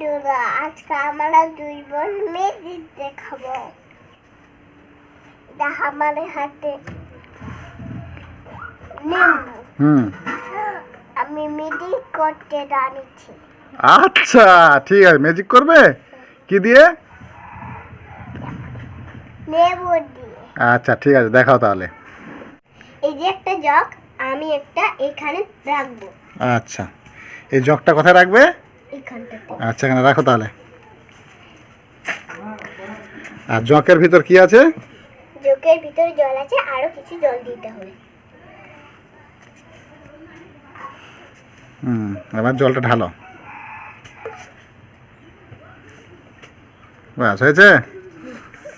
বন্ধুরা আজকে আমরা দুই বোন মেজিক দেখাবো এটা আমার হাতে। আমি মেজিক করতে জানিছি। আচ্ছা ঠিক আছে ম্যাজিক করবে? কি দিয়ে? লেবু দিয়ে। আচ্ছা ঠিক আছে দেখাও তাহলে। এই যে একটা জগ আমি একটা এখানে রাখব। আচ্ছা এই জগটা কোথায় রাখবে? আচ্ছা এখানে রাখো তাহলে। আর জকের ভিতর কি আছে? ভিতরে জল আছে আরও কিছু জল দিতে হবে। হুম এবার জলটা ঢালো। ব্যাস হয়েছে?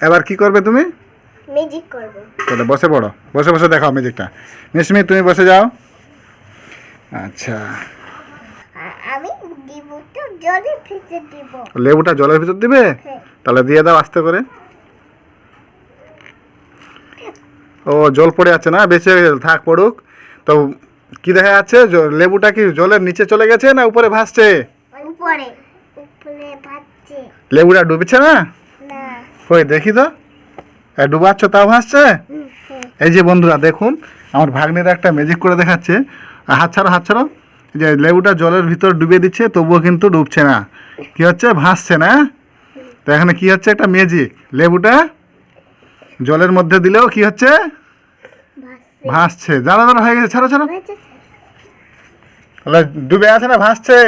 এবার কি করবে তুমি? ম্যাজিক করব। তাহলে বসে পড়ো বসে বসে দেখাও ম্যাজিকটা মিসমি তুমি বসে যাও। আচ্ছা। আমি তো জলের ভিতরে দিব। লেবুটা জলের ভিতর দিবে? হ্যাঁ। তাহলে দিয়ে দাও আস্তে করে। ও জল পড়ে আছে না? বেঁচে গেছে থাক পড়ুক। তো কি দেখা যাচ্ছে? লেবুটা কি জলের নিচে চলে গেছে না উপরে ভাসছে? উপরে উপরে ভাসছে। লেবুটা ডুবছে না? না। কই দেখি তো। এ, ডুবাচ্ছ তাও ভাসছে। এই যে বন্ধুরা দেখুন আমার ভাগ্নিরা একটা ম্যাজিক করে দেখাচ্ছে। হাত ছাড়ো হাত ছাড়ো। যে লেবুটা জলের ভিতর ডুবে দিচ্ছে তবুও কিন্তু ডুবছে না। কি হচ্ছে? ভাসছে না তো এখানে কি হচ্ছে? একটা ম্যাজিক লেবুটা জলের মধ্যে দিলেও কি হচ্ছে? ভাসছে। জানা জানা হয়ে গেছে। ছাড়ো ছাড়ো। তাহলে ডুবে আছে না? ভাসছে?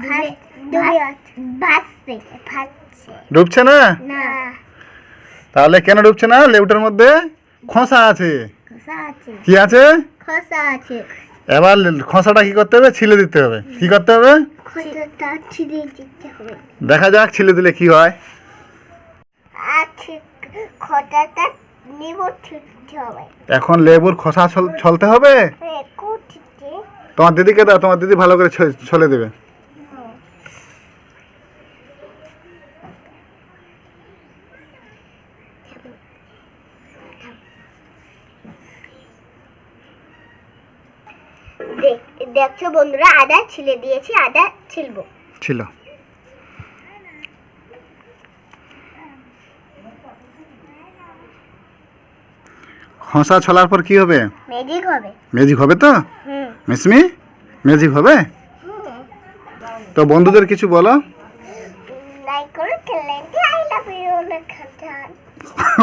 ভাস- ভাস- ভাসছে ভাসছে। ডুবছে না। তাহলে কেন ডুবছে না? লেবুটার মধ্যে খোসা আছে। খোসা আছে। কি আছে? খোসা আছে। এবার খোসাটা কি করতে হবে? ছিলে দিতে হবে। কি করতে হবে? দেখা যাক ছিলে দিলে কি হয়। হবে। এখন লেবুর খোসা ছল- ছলতে হবে? হ্যাঁ তোমার দিদিকে দাও তোমার দিদি ভালো করে ছলে দেবে। দেখছ বন্ধুরা আদা ছিলে দিয়েছি আদা ছিলবো। ছিল। খোসা ছলার পর কি হবে? ম্যাজিক হবে। ম্যাজিক হবে তো? মিসমি ম্যাজিক হবে? তো বন্ধুদের কিছু বলো।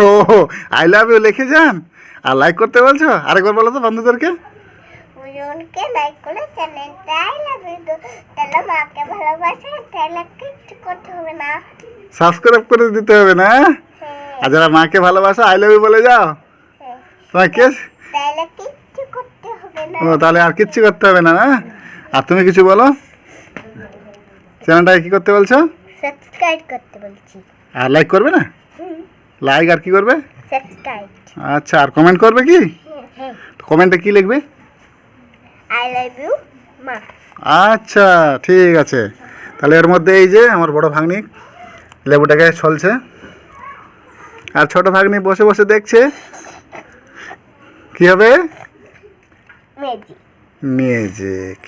ও আই লাভ ইউ লিখে যান। আর লাইক করতে বলছো? আরেকবার বলো তো বন্ধুদেরকে। ওজনকে লাইক করে চ্যানেলটা আই লাভ ইউ তাহলে মাকে ভালোবাসে তাহলে কিচ্ছু করতে হবে না। সাবস্ক্রাইব করে দিতে হবে না? হ্যাঁ। আর যারা মাকে ভালোবাসো আই লাভ ইউ বলে যাও। হ্যাঁ। তোমার কে তাহলে কিচ্ছু করতে হবে না। ও তাহলে আর কিচ্ছু করতে হবে না না? আর তুমি কিছু বলো? চ্যানেলটাকে কি করতে বলছো? সাবস্ক্রাইব করতে বলছি। আর লাইক করবে না? লাইক আর কি করবে? সাবস্ক্রাইব আচ্ছা আর কমেন্ট করবে কি? হ্যাঁ কমেন্টে কি লিখবে? আই লাভ ইউ মা আচ্ছা ঠিক আছে। তাহলে এর মধ্যে এই যে আমার বড় ভাগ্নি লেবুটাকে ছলছে। আর ছোট ভাগ্নি বসে বসে দেখছে। কি হবে? ম্যাজিক মিউজিক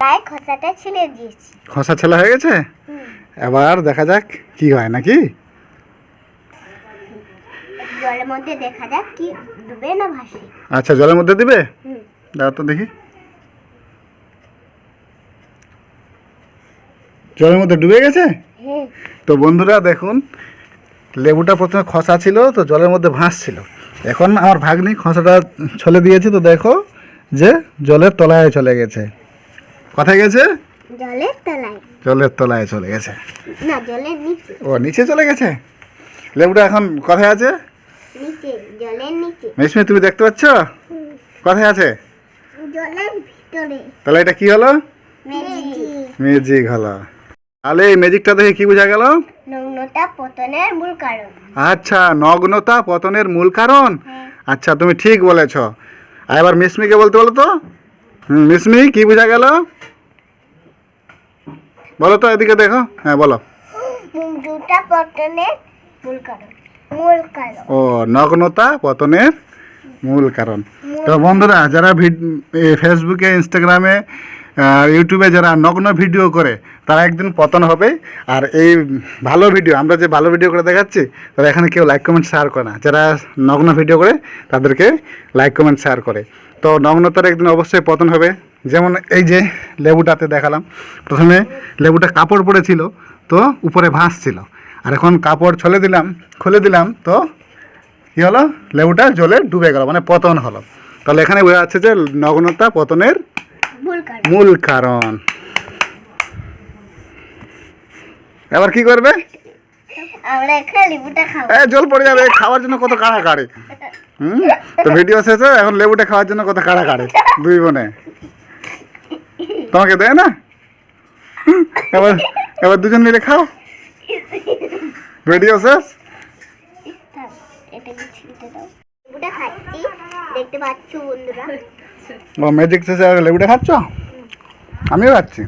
তাই খোসাটা ছিলে দিয়েছি। খসা ছেলা হয়ে গেছে? এবার দেখা যাক কি হয় নাকি? জলের মধ্যে দেখা যাক কি ডুবে না ভাসে। আচ্ছা জলের মধ্যে দিবে? দাও তো দেখি। জলের মধ্যে ডুবে গেছে? হ্যাঁ। তো বন্ধুরা দেখুন লেবুটা প্রথমে খসা ছিল তো জলের মধ্যে ভাসছিল। এখন আমার ভাগ্নি খসাটা ছলে দিয়েছে তো দেখো যে জলের তলায় চলে গেছে। কোথায় গেছে? জলের তলায়। জলের তলায় চলে গেছে। না জলের নিচে। ও নিচে চলে গেছে? লেবুটা এখন কোথায় আছে? নিচে জলের নিচে। মিসমি তুমি দেখতে পাচ্ছ? কোথায় আছে? জলের ভিতরে। তাহলে এটা কি হলো? ম্যাজিক। ম্যাজিক হলো। তাহলে এই ম্যাজিকটা দেখে কি বোঝা গেল? নগ্নতা পতনের মূল কারণ। আচ্ছা নগ্নতা পতনের মূল কারণ? হ্যাঁ। আচ্ছা তুমি ঠিক বলেছ। আর এবার মিসমিকে বলতে বলো তো? হুম, মিসমি কি বোঝা গেল? বলো তো এদিকে দেখো। হ্যাঁ বলো। দুটা পতনের মূল কারণ। মূল কারণ। ও নগ্নতা পতনের মূল কারণ। তো বন্ধুরা যারা ফেসবুকে ইনস্টাগ্রামে ইউটিউবে যারা নগ্ন ভিডিও করে, তারা একদিন পতন হবে। আর এই ভালো ভিডিও, আমরা যে ভালো ভিডিও করে দেখাচ্ছি, তারা এখানে কেউ লাইক কমেন্ট শেয়ার করে না। যারা নগ্ন ভিডিও করে, তাদেরকে লাইক কমেন্ট শেয়ার করে। তো নগ্নতার একদিন অবশ্যই পতন হবে। যেমন এই যে লেবুটাতে দেখালাম, প্রথমে লেবুটা কাপড় পড়েছিল, তো উপরে ভাঁজ ছিল। আর এখন কাপড় ছলে দিলাম, খুলে দিলাম, তো কী হলো? লেবুটা জলে ডুবে গেল মানে পতন হলো। তাহলে এখানে বোঝা যাচ্ছে যে নগ্নতা পতনের মূল কারণ। এবার কি করবে? জল পড়ে যাবে খাওয়ার জন্য কত কাড়া কাড়ে। হুম? তো ভিডিও শেষে এখন লেবুটা খাওয়ার জন্য কত কাড়া কাড়ে দুই বোনে। তোমাকে দেয় না? এবার এবার দুজন মিলে খাও। ভিডিও শেষ। দেখতে পাচ্ছ বন্ধুরা? ও ম্যাজিক শেষে লেবুটা খাচ্ছ? আমিও খাচ্ছি।